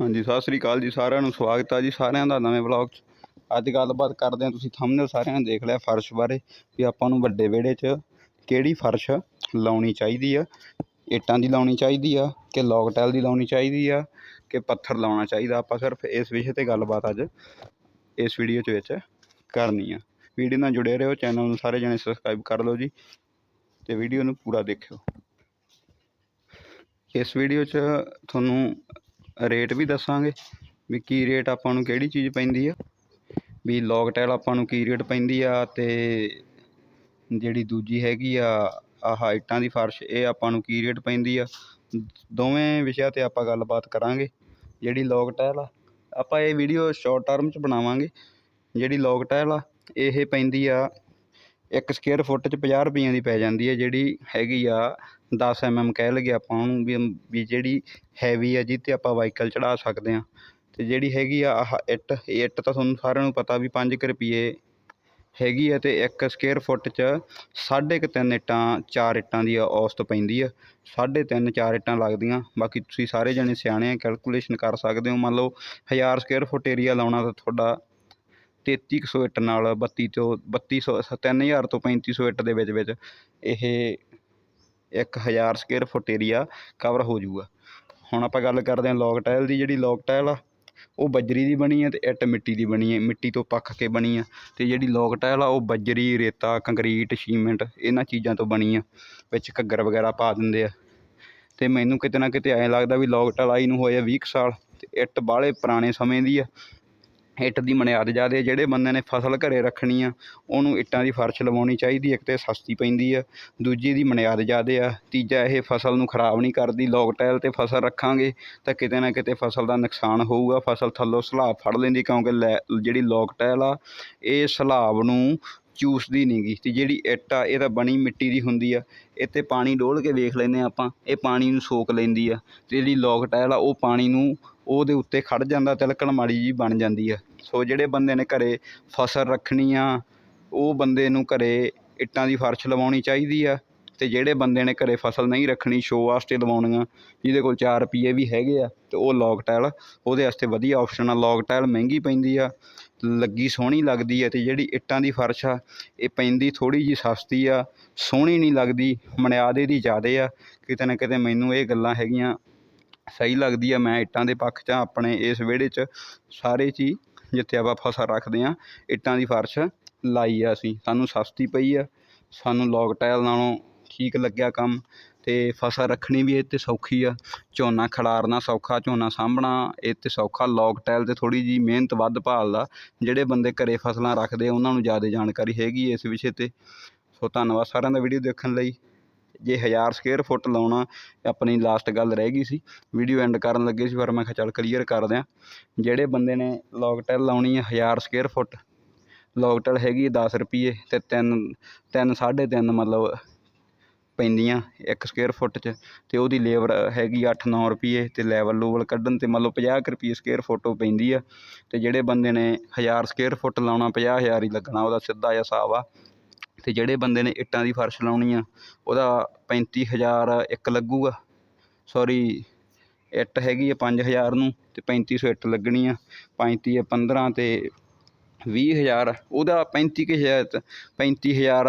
ਹਾਂਜੀ, ਸਤਿ ਸ੍ਰੀ ਅਕਾਲ ਜੀ ਸਾਰਿਆਂ ਨੂੰ, ਸਵਾਗਤ ਆ ਜੀ ਸਾਰਿਆਂ ਦਾ ਨਵੇਂ ਵਲੌਗ 'ਚ। ਅੱਜ ਗੱਲਬਾਤ ਕਰਦੇ ਹਾਂ ਤੁਸੀਂ ਥੰਬਨੇਲ ਸਾਰਿਆਂ ਨੇ ਦੇਖ ਲਿਆ ਫਰਸ਼ ਬਾਰੇ ਵੀ ਆਪਾਂ ਨੂੰ ਵੱਡੇ ਵਿਹੜੇ 'ਚ ਕਿਹੜੀ ਫਰਸ਼ ਲਾਉਣੀ ਚਾਹੀਦੀ ਆ, ਇੱਟਾਂ ਦੀ ਲਾਉਣੀ ਚਾਹੀਦੀ ਆ ਕਿ ਲੌਕ ਟਾਈਲ ਦੀ ਲਾਉਣੀ ਚਾਹੀਦੀ ਆ ਕਿ ਪੱਥਰ ਲਾਉਣਾ ਚਾਹੀਦਾ। ਆਪਾਂ ਸਿਰਫ ਇਸ ਵਿਸ਼ੇ 'ਤੇ ਗੱਲਬਾਤ ਅੱਜ ਇਸ ਵੀਡੀਓ 'ਚ ਵਿੱਚ ਕਰਨੀ ਆ। ਵੀਡੀਓ ਨਾਲ ਜੁੜੇ ਰਹੋ, ਚੈਨਲ ਨੂੰ ਸਾਰੇ ਜਣੇ ਸਬਸਕ੍ਰਾਈਬ ਕਰ ਲਓ ਜੀ ਤੇ ਵੀਡੀਓ ਨੂੰ ਪੂਰਾ ਦੇਖਿਓ। ਇਸ ਵੀਡੀਓ 'ਚ ਤੁਹਾਨੂੰ ਰੇਟ ਵੀ ਦੱਸਾਂਗੇ ਵੀ ਕੀ ਰੇਟ ਆਪਾਂ ਨੂੰ ਕਿਹੜੀ ਚੀਜ਼ ਪੈਂਦੀ ਆ। ਵੀ ਲੌਗ ਟਾਈਲ ਆਪਾਂ ਨੂੰ ਕੀ ਰੇਟ ਪੈਂਦੀ ਆ ਤੇ ਜਿਹੜੀ ਦੂਜੀ ਹੈਗੀ ਆ, ਆਹ ਇੱਟਾਂ ਦੀ ਫਰਸ਼, ਇਹ ਆਪਾਂ ਨੂੰ ਕੀ ਰੇਟ ਪੈਂਦੀ ਆ। ਦੋਵੇਂ ਵਿਸ਼ਿਆਂ 'ਤੇ ਆਪਾਂ ਗੱਲਬਾਤ ਕਰਾਂਗੇ, ਜਿਹੜੀ ਲੌਕ ਟਾਈਲ ਆ। ਆਪਾਂ ਇਹ ਵੀਡੀਓ ਸ਼ਾਰਟ ਟਰਮ 'ਚ ਬਣਾਵਾਂਗੇ। ਜਿਹੜੀ ਲੌਕ ਟਾਈਲ ਆ, ਇਹ ਪੈਂਦੀ ਆ ਇੱਕ ਸਕੇਅਰ ਫੁੱਟ 'ਚ ਪੰਜਾਹ ਰੁਪਈਆਂ ਦੀ ਪੈ ਜਾਂਦੀ ਹੈ, ਜਿਹੜੀ ਹੈਗੀ ਆ ਦਸ ਐੱਮ ਐੱਮ ਕਹਿ ਲਈਏ ਆਪਾਂ ਉਹਨੂੰ ਵੀ ਵੀ ਜਿਹੜੀ ਹੈਵੀ ਆ ਜਿਹਦੇ ਆਪਾਂ ਵਾਹੀਕਲ ਚੜ੍ਹਾ ਸਕਦੇ ਹਾਂ। ਅਤੇ ਜਿਹੜੀ ਹੈਗੀ ਆ ਆਹ ਇੱਟ, ਇਹ ਇੱਟ ਤਾਂ ਤੁਹਾਨੂੰ ਸਾਰਿਆਂ ਨੂੰ ਪਤਾ ਵੀ ਪੰਜ ਕੁ ਰੁਪਈਏ ਹੈਗੀ ਆ ਅਤੇ ਇੱਕ ਸਕੇਅਰ ਫੁੱਟ 'ਚ ਸਾਢੇ ਕੁ ਤਿੰਨ ਇੱਟਾਂ, ਚਾਰ ਇੱਟਾਂ ਦੀ ਔਸਤ ਪੈਂਦੀ ਆ। ਸਾਢੇ ਤਿੰਨ, ਚਾਰ ਇੱਟਾਂ ਲੱਗਦੀਆਂ। ਬਾਕੀ ਤੁਸੀਂ ਸਾਰੇ ਜਣੇ ਸਿਆਣੇ ਆ ਕੈਲਕੂਲੇਸ਼ਨ ਕਰ ਸਕਦੇ ਹੋ। ਮੰਨ ਲਓ ਹਜ਼ਾਰ ਸਕੇਅਰ ਫੁੱਟ ਏਰੀਆ ਲਾਉਣਾ ਤਾਂ ਤੁਹਾਡਾ ਤੇਤੀ ਕੁ ਸੌ ਇੱਟ ਨਾਲ ਬੱਤੀ ਤੋਂ ਬੱਤੀ ਸੌ, ਤਿੰਨ ਹਜ਼ਾਰ ਤੋਂ ਪੈਂਤੀ ਸੌ ਇੱਟ ਦੇ ਵਿੱਚ ਵਿੱਚ ਇਹ ਇੱਕ ਹਜ਼ਾਰ ਸਕੇਅਰ ਫੁੱਟ ਏਰੀਆ ਕਵਰ ਹੋ ਜੂਗਾ ਹੁਣ ਆਪਾਂ ਗੱਲ ਕਰਦੇ ਹਾਂ ਲੋਕ ਟਾਇਲ ਦੀ, ਜਿਹੜੀ ਲੋਕ ਟਾਇਲ ਆ, ਉਹ ਬੱਜਰੀ ਦੀ ਬਣੀ ਹੈ ਅਤੇ ਇੱਟ ਮਿੱਟੀ ਦੀ ਬਣੀ ਹੈ ਮਿੱਟੀ ਤੋਂ ਪੱਖ ਕੇ ਬਣੀ ਆ ਅਤੇ ਜਿਹੜੀ ਲੋਕ ਟਾਇਲ ਆ, ਉਹ ਬੱਜਰੀ, ਰੇਤਾ ਕੰਕਰੀਟ ਸੀਮੈਂਟ ਇਹਨਾਂ ਚੀਜ਼ਾਂ ਤੋਂ ਬਣੀ ਆ, ਵਿੱਚ ਘੱਗਰ ਵਗੈਰਾ ਪਾ ਦਿੰਦੇ ਆ। ਅਤੇ ਮੈਨੂੰ ਕਿਤੇ ਨਾ ਕਿਤੇ ਐਂ ਲੱਗਦਾ ਵੀ ਲੋਕ ਟਾਇਲ ਆਈ ਨੂੰ ਹੋਏ ਆ ਵੀਹ ਕੁ ਸਾਲ ਅਤੇ ਇੱਟ ਬਾਹਲੇ ਪੁਰਾਣੇ ਸਮੇਂ ਦੀ ਆ। ਇੱਟ ਦੀ ਮਨਿਆਦ ਜ਼ਿਆਦਾ ਜਿਹੜੇ ਬੰਦੇ ਨੇ ਫਸਲ ਘਰੇ ਰੱਖਣੀ ਆ, ਉਹਨੂੰ ਇੱਟਾਂ ਦੀ ਫਰਸ਼ ਲਵਾਉਣੀ ਚਾਹੀਦੀ ਇੱਕ ਤਾਂ ਸਸਤੀ ਪੈਂਦੀ ਆ, ਦੂਜੀ ਦੀ ਮਨਿਆਦ ਜ਼ਿਆਦਾ ਆ, ਤੀਜਾ ਇਹ ਫਸਲ ਨੂੰ ਖਰਾਬ ਨਹੀਂ ਕਰਦੀ ਲੌਕ ਟਾਈਲ 'ਤੇ ਫਸਲ ਰੱਖਾਂਗੇ ਤਾਂ ਕਿਤੇ ਨਾ ਕਿਤੇ ਫਸਲ ਦਾ ਨੁਕਸਾਨ ਹੋਊਗਾ, ਫਸਲ ਥੱਲੋਂ ਸਲਾਬ ਫੜ ਲੈਂਦੀ ਕਿਉਂਕਿ ਲੈ, ਜਿਹੜੀ ਲੋਕ ਟਹਿਲ ਆ, ਇਹ ਸਲਾਬ ਨੂੰ ਚੂਸਦੀ ਨਹੀਂ ਗੀ ਅਤੇ ਜਿਹੜੀ ਇੱਟ ਆ, ਇਹ ਤਾਂ ਬਣੀ ਮਿੱਟੀ ਦੀ ਹੁੰਦੀ ਆ। ਇਹ 'ਤੇ ਪਾਣੀ ਡੋਲ੍ਹ ਕੇ ਵੇਖ ਲੈਂਦੇ ਹਾਂ ਆਪਾਂ, ਇਹ ਪਾਣੀ ਨੂੰ ਸੋਖ ਲੈਂਦੀ ਆ ਅਤੇ ਜਿਹੜੀ ਲੋਕ ਟਾਇਲ ਆ, ਉਹ ਪਾਣੀ ਨੂੰ ਉਹਦੇ ਉੱਤੇ ਖੜ੍ਹ ਜਾਂਦਾ ਤਿਲਕਣ ਮਾੜੀ ਜਿਹੀ ਬਣ ਜਾਂਦੀ ਆ। ਸੋ ਜਿਹੜੇ ਬੰਦੇ ਨੇ ਘਰ ਫਸਲ ਰੱਖਣੀ ਆ, ਉਹ ਬੰਦੇ ਨੂੰ ਘਰ ਇੱਟਾਂ ਦੀ ਫਰਸ਼ ਲਵਾਉਣੀ ਚਾਹੀਦੀ ਆ ਅਤੇ ਜਿਹੜੇ ਬੰਦੇ ਨੇ ਘਰੇ ਫਸਲ ਨਹੀਂ ਰੱਖਣੀ ਸ਼ੋਅ ਵਾਸਤੇ ਲਵਾਉਣੀਆਂ ਜਿਹਦੇ ਕੋਲ ਚਾਰ ਰੁਪਈਏ ਵੀ ਹੈਗੇ ਆ ਅਤੇ ਉਹ ਲੋਕ ਟਾਈਲ ਉਹਦੇ ਵਾਸਤੇ ਵਧੀਆ ਆਪਸ਼ਨ ਆ। ਲੋਕ ਟਾਈਲ ਮਹਿੰਗੀ ਪੈਂਦੀ ਆ, ਲੱਗੀ ਸੋਹਣੀ ਲੱਗਦੀ ਹੈ ਅਤੇ ਜਿਹੜੀ ਇੱਟਾਂ ਦੀ ਫਰਸ਼ ਆ, ਇਹ ਪੈਂਦੀ ਥੋੜ੍ਹੀ ਜਿਹੀ ਸਸਤੀ ਆ, ਸੋਹਣੀ ਨਹੀਂ ਲੱਗਦੀ ਬੁਨਿਆਦ ਇਹਦੀ ਜ਼ਿਆਦਾ ਆ। ਕਿਤੇ ਨਾ ਕਿਤੇ ਮੈਨੂੰ ਇਹ ਗੱਲਾਂ ਹੈਗੀਆਂ, ਸਹੀ ਲੱਗਦੀ ਆ, ਮੈਂ ਇੱਟਾਂ ਦੇ ਪੱਖ 'ਚ ਆਪਣੇ ਇਸ ਵਿਹੜੇ 'ਚ ਸਾਰੇ 'ਚ ਹੀ ਜਿੱਥੇ ਆਪਾਂ ਫਸਲ ਰੱਖਦੇ ਹਾਂ ਇੱਟਾਂ ਦੀ ਫਰਸ਼ ਲਾਈ ਆ ਅਸੀਂ। ਸਾਨੂੰ ਸਸਤੀ ਪਈ ਆ, ਸਾਨੂੰ ਲੋਕ ਟਾਈਲ ਨਾਲੋਂ ਠੀਕ ਲੱਗਿਆ ਕੰਮ ਅਤੇ ਫਸਲ ਰੱਖਣੀ ਵੀ ਇਹ 'ਤੇ ਸੌਖੀ ਆ। ਝੋਨਾ ਖਿਲਾਰਨਾ ਸੌਖਾ, ਝੋਨਾ ਸਾਂਭਣਾ ਇਹ 'ਤੇ ਸੌਖਾ। ਲੌਕ ਟਾਈਲ 'ਤੇ ਥੋੜ੍ਹੀ ਜਿਹੀ ਮਿਹਨਤ ਵੱਧ ਭਾਲਦਾ ਜਿਹੜੇ ਬੰਦੇ ਘਰ ਫਸਲਾਂ ਰੱਖਦੇ ਉਹਨਾਂ ਨੂੰ ਜ਼ਿਆਦਾ ਜਾਣਕਾਰੀ ਹੈਗੀ ਇਸ ਵਿਸ਼ੇ 'ਤੇ। ਸੋ ਧੰਨਵਾਦ ਸਾਰਿਆਂ ਦਾ ਵੀਡੀਓ ਦੇਖਣ ਲਈ। ਜੇ ਹਜ਼ਾਰ ਸਕੁਅਰ ਫੁੱਟ ਲਾਉਣਾ, ਆਪਣੀ ਲਾਸਟ ਗੱਲ ਰਹਿ ਗਈ ਸੀ। ਵੀਡੀਓ ਐਂਡ ਕਰਨ ਲੱਗੇ ਸੀ, ਪਰ ਮੈਂ ਕਿਹਾ ਚੱਲ ਕਲੀਅਰ ਕਰ ਦਿਆਂ ਜਿਹੜੇ ਬੰਦੇ ਨੇ ਲੌਕ ਟਾਈਲ ਲਾਉਣੀ ਹੈ ਹਜ਼ਾਰ ਸਕੁਅਰ ਫੁੱਟ ਲੌਕ ਟਾਈਲ ਹੈਗੀ ਦਸ ਰੁਪਈਏ ਅਤੇ ਤਿੰਨ ਤਿੰਨ, ਸਾਢੇ ਤਿੰਨ ਮਤਲਬ ਪੈਂਦੀਆਂ ਇੱਕ ਸਕੇਅਰ ਫੁੱਟ 'ਚ ਅਤੇ ਉਹਦੀ ਲੇਬਰ ਹੈਗੀ ਅੱਠ ਨੌ ਰੁਪਈਏ ਅਤੇ ਲੈਵਲ ਲੂਵਲ ਕੱਢਣ 'ਤੇ ਮੰਨ ਲਓ ਪੰਜਾਹ ਕੁ ਰੁਪਈਏ ਸਕੇਅਰ ਫੁੱਟ ਉਹ ਪੈਂਦੀ ਆ ਅਤੇ ਜਿਹੜੇ ਬੰਦੇ ਨੇ ਹਜ਼ਾਰ ਸਕੇਅਰ ਫੁੱਟ ਲਾਉਣਾ, ਪੰਜਾਹ ਹਜ਼ਾਰ ਹੀ ਲੱਗਣਾ, ਉਹਦਾ ਸਿੱਧਾ ਜਿਹਾ ਹਿਸਾਬ ਆ। ਅਤੇ ਜਿਹੜੇ ਬੰਦੇ ਨੇ ਇੱਟਾਂ ਦੀ ਫਰਸ਼ ਲਾਉਣੀ ਆ, ਉਹਦਾ ਪੈਂਤੀ ਹਜ਼ਾਰ ਇੱਕ ਲੱਗੂਗਾ। ਸੋਰੀ ਇੱਟ ਹੈਗੀ ਆ ਪੰਜ ਹਜ਼ਾਰ ਨੂੰ ਅਤੇ ਪੈਂਤੀ ਸੌ ਇੱਟ ਲੱਗਣੀ ਆ। ਪੈਂਤੀ ਆ ਪੰਦਰਾਂ ਅਤੇ ਵੀਹ ਹਜ਼ਾਰ, ਉਹਦਾ ਪੈਂਤੀ ਕੁ ਹਜ਼ਾਰ, ਪੈਂਤੀ ਹਜ਼ਾਰ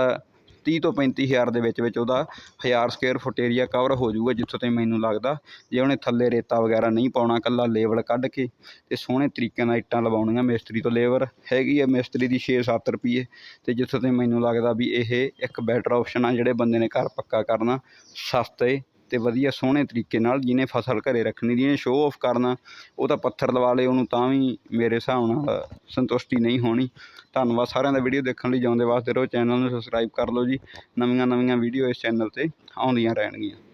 ਤੀਹ ਤੋਂ ਪੈਂਤੀ ਹਜ਼ਾਰ ਦੇ ਵਿੱਚ ਵਿੱਚ ਉਹਦਾ ਹਜ਼ਾਰ ਸਕੇਅਰ ਫੁੱਟ ਏਰੀਆ ਕਵਰ ਹੋ ਜਾਊਗਾ ਜਿੱਥੋਂ ਤਾਈਂ ਮੈਨੂੰ ਲੱਗਦਾ, ਜੇ ਉਹਨੇ ਥੱਲੇ ਰੇਤਾ ਵਗੈਰਾ ਨਹੀਂ ਪਾਉਣਾ ਇਕੱਲਾ ਲੇਵਲ ਕੱਢ ਕੇ ਅਤੇ ਸੋਹਣੇ ਤਰੀਕੇ ਨਾਲ ਇੱਟਾਂ ਲਵਾਉਣੀਆਂ ਮਿਸਤਰੀ ਤੋਂ ਲੇਬਰ ਹੈਗੀ ਆ, ਮਿਸਤਰੀ ਦੀ ਛੇ ਸੱਤ ਰੁਪਈਏ ਅਤੇ ਜਿੱਥੋਂ ਤਾਈਂ ਮੈਨੂੰ ਲੱਗਦਾ ਵੀ ਇਹ ਇੱਕ ਬੈਟਰ ਆਪਸ਼ਨ ਆ ਜਿਹੜੇ ਬੰਦੇ ਨੇ ਘਰ ਪੱਕਾ ਕਰਨਾ ਸਸਤੇ ਅਤੇ ਵਧੀਆ ਸੋਹਣੇ ਤਰੀਕੇ ਨਾਲ ਜਿਹਨੇ ਫਸਲ ਘਰ ਰੱਖਣੀ, ਜਿਹਨੇ ਸ਼ੋਅ ਆਫ ਕਰਨਾ, ਉਹ ਤਾਂ ਪੱਥਰ ਲਵਾ ਲਏ, ਉਹਨੂੰ ਤਾਂ ਵੀ ਮੇਰੇ ਹਿਸਾਬ ਨਾਲ ਸੰਤੁਸ਼ਟੀ ਨਹੀਂ ਹੋਣੀ। ਧੰਨਵਾਦ ਸਾਰਿਆਂ ਦਾ ਵੀਡੀਓ ਦੇਖਣ ਲਈ, ਜਿਉਂਦੇ ਵਾਸਤੇ ਰਹੋ ਚੈਨਲ ਨੂੰ ਸਬਸਕ੍ਰਾਈਬ ਕਰ ਲਓ ਜੀ। ਨਵੀਆਂ ਨਵੀਆਂ ਵੀਡੀਓ ਇਸ ਚੈਨਲ 'ਤੇ ਆਉਂਦੀਆਂ ਰਹਿਣਗੀਆਂ।